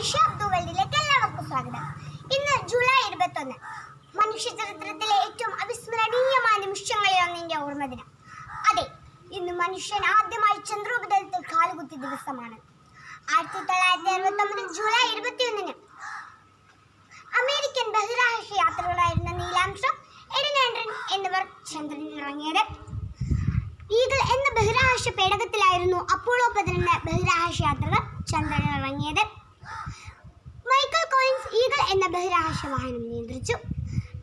ഐഷ അബ്ദു വേൾഡിലേക്ക് എല്ലാവർക്കും സ്വാഗതം. ഇന്ന് ജൂലൈ ഇരുപത്തൊന്ന് മനുഷ്യ ചരിത്രത്തിലെ ഏറ്റവും അവിസ്മരണീയമായ നിമിഷങ്ങളിൽ ഒന്നിന്റെ ഓർമ്മ ദിനം അതെ ഇന്ന് മനുഷ്യൻ ആദ്യമായി ചന്ദ്രോപതലത്തിൽ കാലുകുത്തിയ ദിവസമാണ്. ആയിരത്തി തൊള്ളായിരത്തി അറുപത്തി ഒമ്പത് ജൂലൈ ഇരുപത്തിയൊന്നിന് അമേരിക്കൻ ബഹിരാകാശ യാത്രകളായിരുന്ന നീലാംശം എഡിനാൻഡ്രൻ എന്നിവർ ചന്ദ്രനിൽ ഇറങ്ങിയത്. ഈഗിൾ എന്ന ബഹിരാകാശ പേടകത്തിലായിരുന്നു അപ്പോളോ പതിനൊന്ന് ബഹിരാകാശ യാത്രകൾ ചന്ദ്രനിൽ ഇറങ്ങിയത്. എന്ന ബഹിരാകാശ വാഹനം നിയന്ത്രിച്ചു.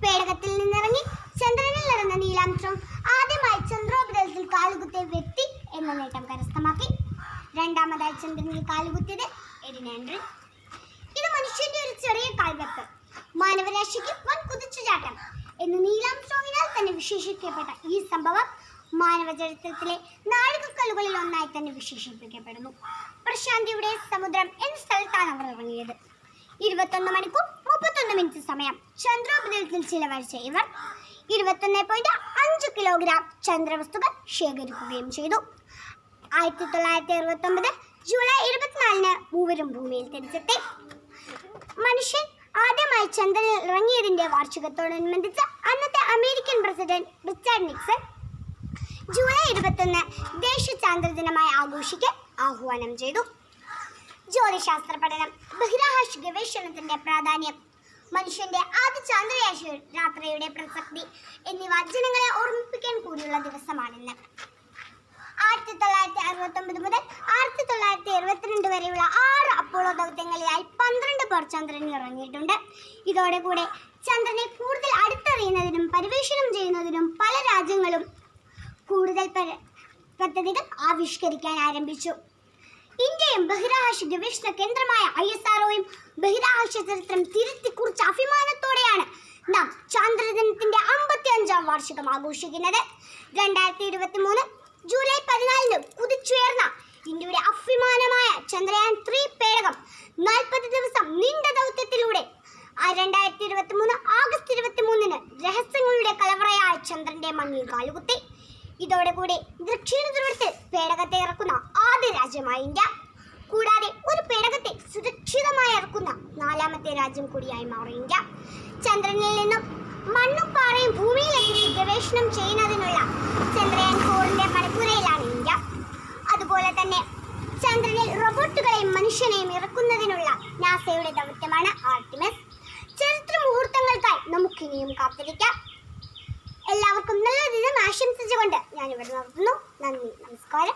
പേടകത്തിൽ നിന്നിറങ്ങി ചന്ദ്രനിൽ നിറഞ്ഞ നീലാംശം ആദ്യമായി ചന്ദ്രോപരിതലത്തിൽ കാലുകുത്തിയ വ്യക്തി എന്ന നേട്ടം കരസ്ഥമാക്കി. രണ്ടാമതായി ചന്ദ്രനിൽ കാലുകുത്തിയത് എരിനാൻഡ്രി ഇത് മനുഷ്യന്റെ ഒരു ചെറിയ കാൽവെപ്പ്. മാനവരാശിക്ക് വൻ കുതിച്ചുചാട്ടം എന്ന് നീലാംസ്ട്രോങ്ങിനാൽ തന്നെ വിശേഷിക്കപ്പെട്ട ഈ സംഭവം മാനവ ചരിത്രത്തിലെ നാഴികക്കല്ലുകളിൽ ഒന്നായി തന്നെ വിശേഷിപ്പിക്കപ്പെടുന്നു. പ്രശാന്തിയുടെ സമുദ്രം എന്ന സ്ഥലത്താണ് അവർ ഇറങ്ങിയത്. ഇരുപത്തൊന്ന് മണിക്കൂർ മുപ്പത്തൊന്ന് മിനിറ്റ് സമയം. ചന്ദ്രോപരിതലത്തിൽ ചിലവഴിച്ച ഇവർ ഇരുപത്തൊന്ന് പോയിന്റ് അഞ്ച് കിലോഗ്രാം ചന്ദ്രവസ്തുക്കൾ ശേഖരിക്കുകയും ചെയ്തു. ആയിരത്തി തൊള്ളായിരത്തി അറുപത്തി ഒമ്പത് ജൂലൈ ഇരുപത്തിനാലിന് മൂവരും ഭൂമിയിൽ തിരിച്ചെത്തി. മനുഷ്യൻ ആദ്യമായി ചന്ദ്രനിൽ ഇറങ്ങിയതിന്റെ വാർഷികത്തോടനുബന്ധിച്ച് അന്നത്തെ American president Richard Nixon July ഇരുപത്തൊന്ന് ദേശീയ ചാന്ദ്ര ദിനമായി ആഘോഷിക്കാൻ ആഹ്വാനം ചെയ്തു. ജ്യോതിശാസ്ത്ര പഠനം ബഹിരാകാശ ഗവേഷണത്തിന്റെ പ്രാധാന്യം മനുഷ്യന്റെ ആദ്യ ചന്ദ്രയാശ രാത്രിയുടെ പ്രസക്തി എന്നിവ ജനങ്ങളെ ഓർമ്മിപ്പിക്കാൻ കൂടിയുള്ള ദിവസമാണിന്ന്. ആയിരത്തി തൊള്ളായിരത്തി അറുപത്തി ഒമ്പത് മുതൽ ആയിരത്തി തൊള്ളായിരത്തി എഴുപത്തിരണ്ട് വരെയുള്ള ആറ് അപ്പോളോ ദൗത്യങ്ങളിലായി പന്ത്രണ്ട് പേർ ചന്ദ്രനിൽ ഇറങ്ങിയിട്ടുണ്ട്. ഇതോടെ കൂടെ ചന്ദ്രനെ കൂടുതൽ അടുത്തറിയുന്നതിനും പരിവേഷണം ചെയ്യുന്നതിനും പല രാജ്യങ്ങളും കൂടുതൽ പദ്ധതികൾ ആവിഷ്കരിക്കാൻ ആരംഭിച്ചു. ഇന്ത്യയും ബഹിരാകാശ ഗവേഷണ കേന്ദ്രമായ ഐ എസ് ആർഒയും ബഹിരാകാശ ചരിത്രം തിരുത്തി കുറിച്ച അഭിമാനത്തോടെയാണ് നാം ചാന്ദ്രദിനത്തിന്റെ അമ്പത്തി അഞ്ചാം വാർഷികം ആഘോഷിക്കുന്നത്. രണ്ടായിരത്തി ഇരുപത്തി മൂന്ന് ജൂലൈ പതിനാലിന് കുതിച്ചുയർന്ന ഇന്ത്യയുടെ അഭിമാനമായ ചന്ദ്രയാൻ ത്രീ പേടകം നാൽപ്പത് ദിവസം നീണ്ട ദൗത്യത്തിലൂടെ രണ്ടായിരത്തി ഇരുപത്തി മൂന്ന് ആഗസ്റ്റ് ഇരുപത്തി മൂന്നിന് രഹസ്യങ്ങളുടെ കലവറയായ ചന്ദ്രന്റെ മണ്ണിൽ കാലുകുത്തി. ഇതോടെ കൂടി ദക്ഷിണ ധ്രുവത്തിൽ പേടകത്തെ ഇറക്കുന്ന ആദ്യ രാജ്യമായ ഇന്ത്യ. കൂടാതെ ഒരു പേടകത്തെ സുരക്ഷിതമായി ഇറക്കുന്ന നാലാമത്തെ രാജ്യം കൂടിയായി മാറി ഇന്ത്യ. ചന്ദ്രനിൽ നിന്നും മണ്ണും പാറയും ഭൂമിയിലേക്ക് ഗവേഷണം ചെയ്യുന്നതിനുള്ള ചന്ദ്രയാൻ ഫോറിന്റെ മണിപ്പുരയിലാണ് ഇന്ത്യ. അതുപോലെ തന്നെ ചന്ദ്രനിൽ റോബോട്ടുകളെയും മനുഷ്യനെയും ഇറക്കുന്നതിനുള്ള നാസയുടെ ദൗത്യമാണ് ആർട്ടിമസ്. ചരിത്ര മുഹൂർത്തങ്ങൾക്കായി നമുക്കിനിയും കാത്തിരിക്കാം. ആശംസിച്ചുകൊണ്ട് ഞാൻ ഇവിടെ നിർത്തുന്നു. നന്ദി നമസ്കാരം.